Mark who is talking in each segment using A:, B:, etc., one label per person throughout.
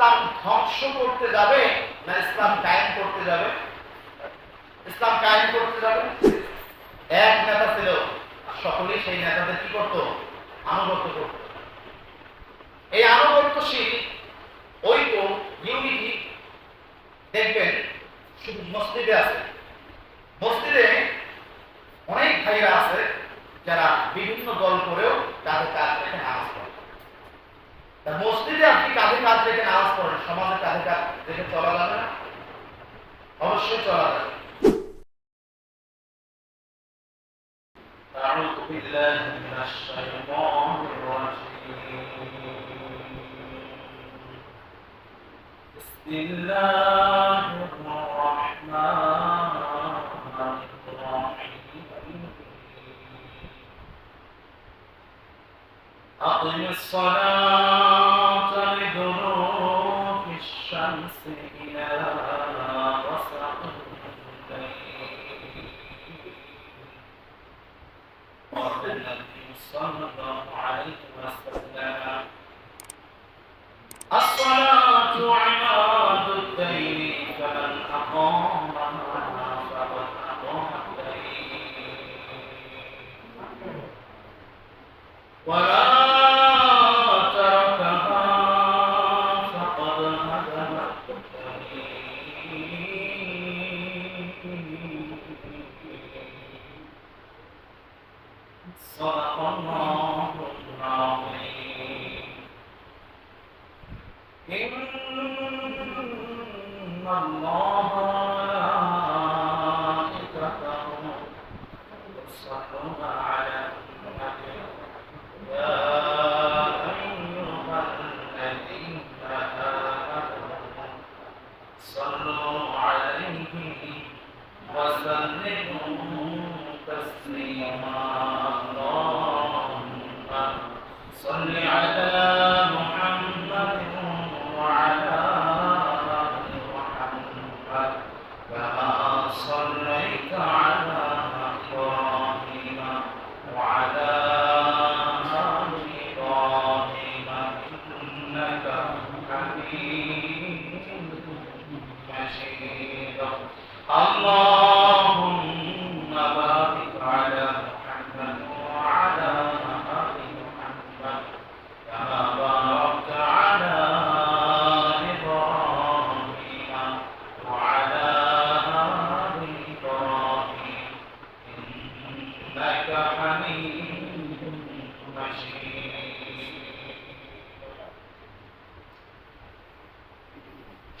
A: ইসলাম ধ্বংস করতে যাবে? না, ইসলাম কায়েম করতে যাবে? ইসলাম কায়েম করতে যাবে? এক নেতা ছিল সকলেই সেই নেতাদের কি করত? আনুগত্য করত। এই আনুগত্যশীল ঐক্য ইউনিটি, দেখবেন, শুধু মসজিদে আছে। মসজিদে অনেক ভাইরা আছে যারা বিভিন্ন দল করেও তাদের কাজ রেখে নামাজ পড়ে তা মসজিদে আপনি কাঁধে কাজ রেখে নামাজ পড়েন সমাজে কাঁধে কাজ রেখে চলা যাবে না অবশ্যই চলা যাবে
B: أعوذ بالله من الشيطان الرجيم بسم الله الرحمن الرحيم أقم الصلاة صلى الله عليه وسلم sua mão na.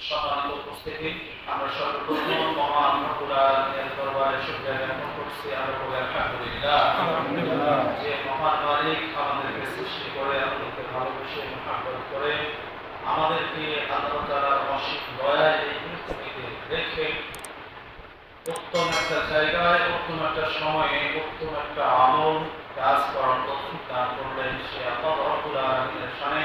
B: সম্মানিত উপস্থিতি। আমরা সর্বপ্রথম মহান রব্বুল দরবারে শুকরিয়া জ্ঞাপন করছি। আমরা বলি আলহামদুলিল্লাহ। যে মহান মালিক আমাদেরকে সৃষ্টি করে আমাদেরকে ভালোবেসে মহাব্বত করে আমাদেরকে আল্লাহ তাআলার অসীম দয়ায় এই পৃথিবীতে রেখে উত্তম একটা জায়গায় উত্তম একটা সময়ে উত্তম একটা আমল কাজ করার তৌফিক দান করলেন সে আল্লাহ রব্বুল আলামিনের শানে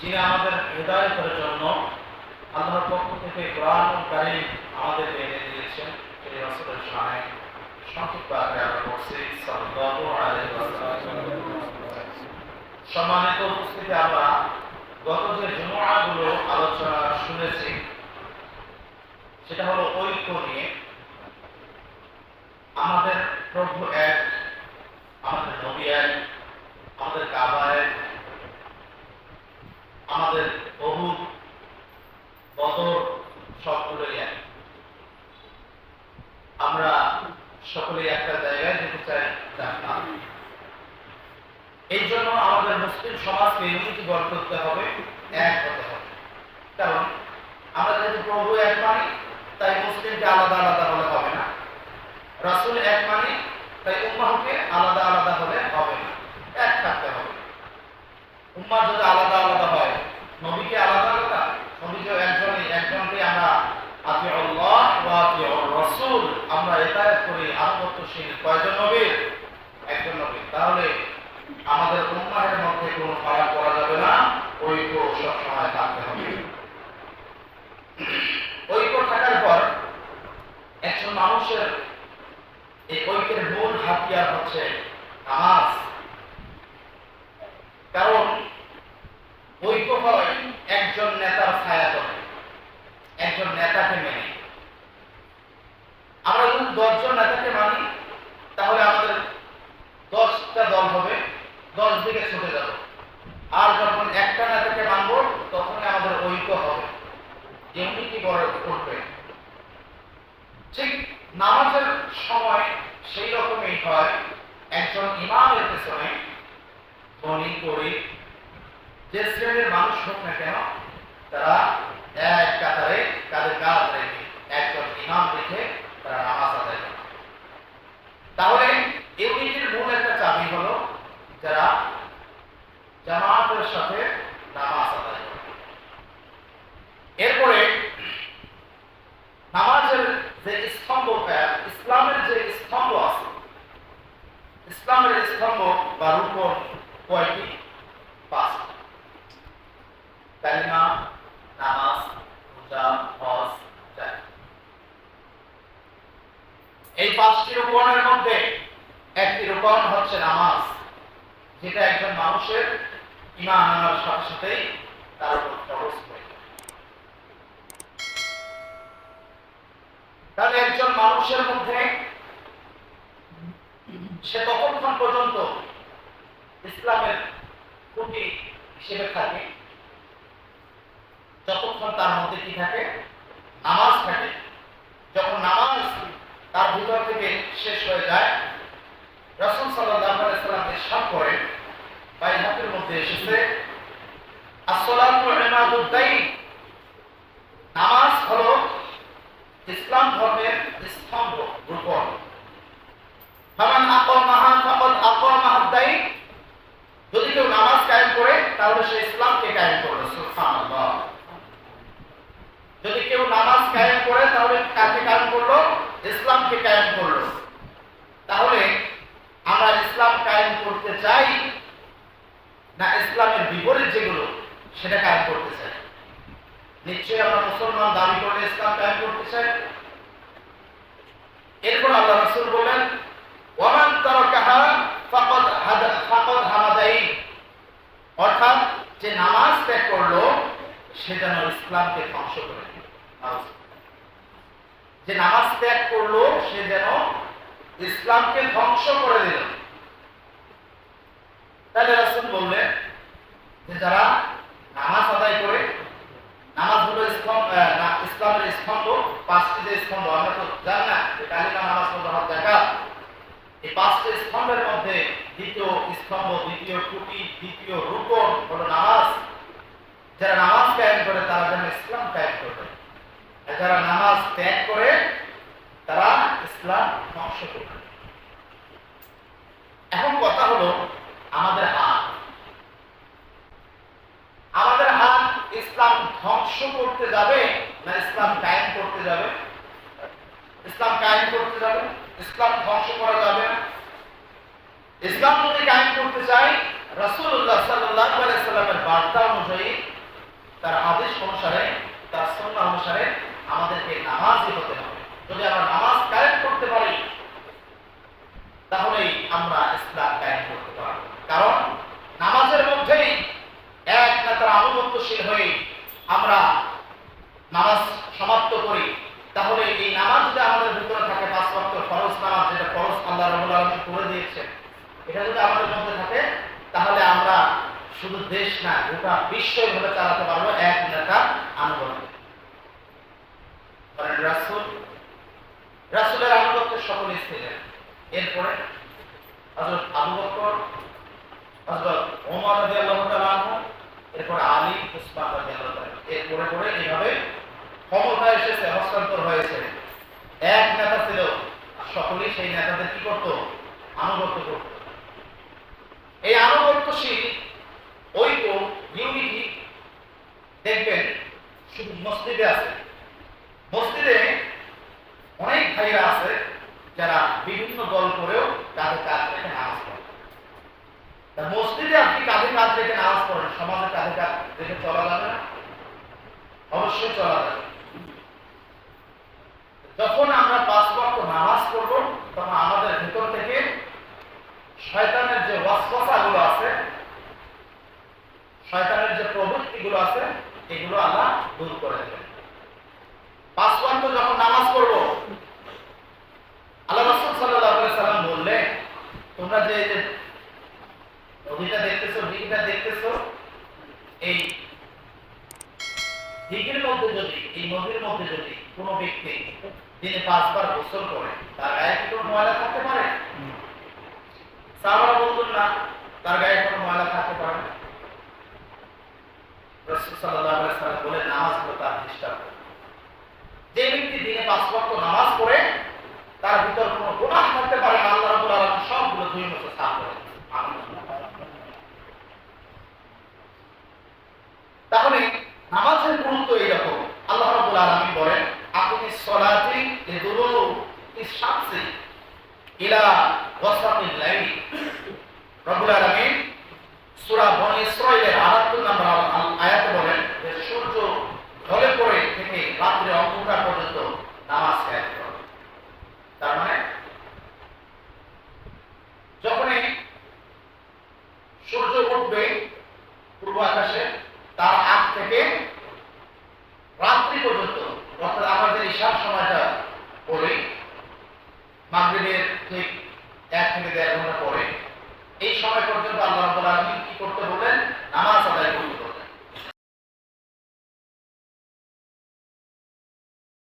B: যিনি আমাদের জন্য আল্লাহর পক্ষ থেকে কোরআন আমাদের এনে দিয়েছেন রাসূলের সংক্ষিপ্ত আকারে সম্মানিত উপস্থিতি আমরা গত যে আলোচনা শুনেছি, সেটা হলো ঐক্য নিয়ে। আমাদের প্রভু এক, আমাদের নবী এক, আমাদের কাবা এক আমাদের বহু বদর সবগুলোই আমরা সকলেই একটা জায়গায় যেতে চাই এই জন্য আমাদের মুসলিম সমাজকে ইউনিটি গড়ে তুলতে হবে, এক হতে হবে। কারণ আমরা যেহেতু প্রভু এক মানি, তাই মুসলিমকে আলাদা আলাদা হলে হবে না। রাসূল এক মানি, তাই উম্মাহকে আলাদা আলাদা হলে হবে না। এক থাকতে হবে। উম্মাহ যদি আলাদা রসুল, আমরা এটাই করি, আনুগত্যশীল
A: কয়জন নবীর একজন নবীর তাহলে আমাদের উন্মাহের মধ্যে কোনো ফারাক করা যাবে না। ঐক্য সবসময় থাকতে হবে। ইসলামের স্তম্ভ বা রূপন কয়টি? পাঁচটি কালিমা, নামাজ হজ এই পাঁচটি রূপনের মধ্যে একটি রূপন হচ্ছে নামাজ, যেটা একজন মানুষের ইমান আনার সাথে সাথেই তার উপর খরচ তাহলে একজন মানুষের মধ্যে সে ততক্ষণ পর্যন্ত ইসলামের খুঁটি হিসেবে থাকে যতক্ষণ তার মধ্যে কি থাকে? নামাজ থাকে। যখন নামাজ তার ভিতর থেকে শেষ হয়ে যায়, রসুল সাল্লাহ সাল্লাম ইরশাদ করেন, বাইহাতের মধ্যে এসেছে ইমাদুদ্দাইন নামাজ হলো ইসলাম ধর্মের তাহলে সে ইসলামকে কায়েম করল, সুবহানাল্লাহ। যদি কেউ নামাজ কায়েম করে, তাহলে কাকে কায়েম করল? ইসলামকে কায়েম করল। তাহলে আমরা ইসলাম কায়েম করতে চাই না ইসলামের বিপরীত যেগুলো, সেটা কায়েম করতে চাই? নিশ্চয়ই আমরা মুসলমান দাবি করলে ইসলাম কায়েম করতে চাই? এরপর আল্লাহ রসুল বললেন, ওয়ামান তারাকাহা ফাকাদ হাদা ফাকাদ হামাদাইন অর্থাৎ যে নামাজ ত্যাগ করল সে যেন ইসলামকে ধ্বংস করে। যে নামাজ ত্যাগ করল, সে যেন ইসলামকে ধ্বংস করে দিল। তাহলে রাসূল বললেন যে যারা নামাজ আদায় করে, নামাজ হলো স্তম্ভ ইসলামের স্তম্ভ, পাঁচটি যে স্তম্ভ, আমরা তো জানি না, যে নামাজ জায়গা এই পাঁচটি স্তম্ভের মধ্যে দ্বিতীয় স্তম্ভ, দ্বিতীয় খুঁটি দ্বিতীয় রূপন হলো নামাজ। যারা নামাজ ত্যাগ করে, তারা যেন ইসলাম ত্যাগ করবে আর যারা নামাজ ত্যাগ করে, তারা ইসলাম ধ্বংস করবে এখন কথা হলো, আমাদের হাত। আমাদের হাত ইসলাম ধ্বংস করতে যাবে না ইসলাম কায়েম করতে যাবে ইসলাম কায়েম করতে যাবে ইসলাম ধ্বংস করা যাবে না ইসলাম যদি কায়েম করতে চাই রাসূলুল্লাহ সাল্লাল্লাহু আলাইহি সাল্লামের বার্তা অনুযায়ী তার আদেশ অনুসারে তার সুন্নাহ অনুসারে আমাদেরকে নামাজি হতে হবে যদি আমরা নামাজ কায়েম করতে পারি তাহলেই আমরা ইসলাম কায়েম করতে পারব কারণ নামাজের মধ্যেই এক নেতার আনুগত্যশীল হয়ে আমরা নামাজ সমাপ্ত করি তাহলে এই নামাজ যদি আমাদের ভিতরে থাকে পাঁচ ওয়াক্ত ফরজ নামাজ যেটা ফরজ আল্লাহ রাব্বুল আলামিন করে দিয়েছেন এটা যদি থাকে তাহলে আমরা শুধু দেশ না, গোটা বিশ্বই ভাবে চালাতে পারব, এক নেতা আনুগত্য রাসূল। রাসূলের আনুগত্যের সকল ছিলেন এরপরে এইভাবে ক্ষমতা এসেছে, হস্তান্তর হয়েছে। এক নেতা ছিল সকলেই সেই নেতাদের কি করতো? আনুগত্য করত। এই আনুগত্যশীল ঐক্য ইউনিটি দেখবেন, শুধু মসজিদে আছে। মসজিদে অনেক ভাইরা আছে যারা বিভিন্ন দল করেও কাঁধে কাঁধ রেখে নামাজ পড়ে। তা মসজিদে আপনি কাঁধে কাঁধ রেখে নামাজ পড়েন? সমাজে কাঁধে কাঁধ রেখে চলা যাবে না? অবশ্যই চলা যাবে। যখন আমরা পাঁচ ওয়াক্ত নামাজ পড়ব, তখন আমাদের ভেতর থেকে শয়তানের যে ওয়াসওয়াসাগুলো আছে, শয়তানের যে প্রবৃত্তিগুলো আছে, এগুলো আল্লাহ দূর করে দেবেন। পাঁচ যখন নামাজ পড়ব, আল্লাহ সাল্লাম তোমরা যে নদীটা দেখতেছো দেখতেছো, এই দিঘির মধ্যে যদি, এই নদীর মধ্যে যদি কোনো ব্যক্তি দিনে পাঁচবার গোসল করে, তার গায়ে কি ময়লা থাকতে পারে? সাহাবারা বলতেন, না, তার গায়ে কোনো ময়লা থাকতে পারে আল্লাহ তাহলে নামাজের গুরুত্ব এইরকম। আল্লাহ আলামিন বলেন আপনি সলাতি লিদুলু ইশামসি ইলা লাইল রব্বুল আলামিন সূরা বনি নম্বর বলেন যে সূর্য ঢলে পড়ে থেকে রাত্রে অন্ধকার পর্যন্ত নামাজ কায়েম করে। তার মানে যখন সূর্য উঠবে পূর্ব আকাশে তার আগ থেকে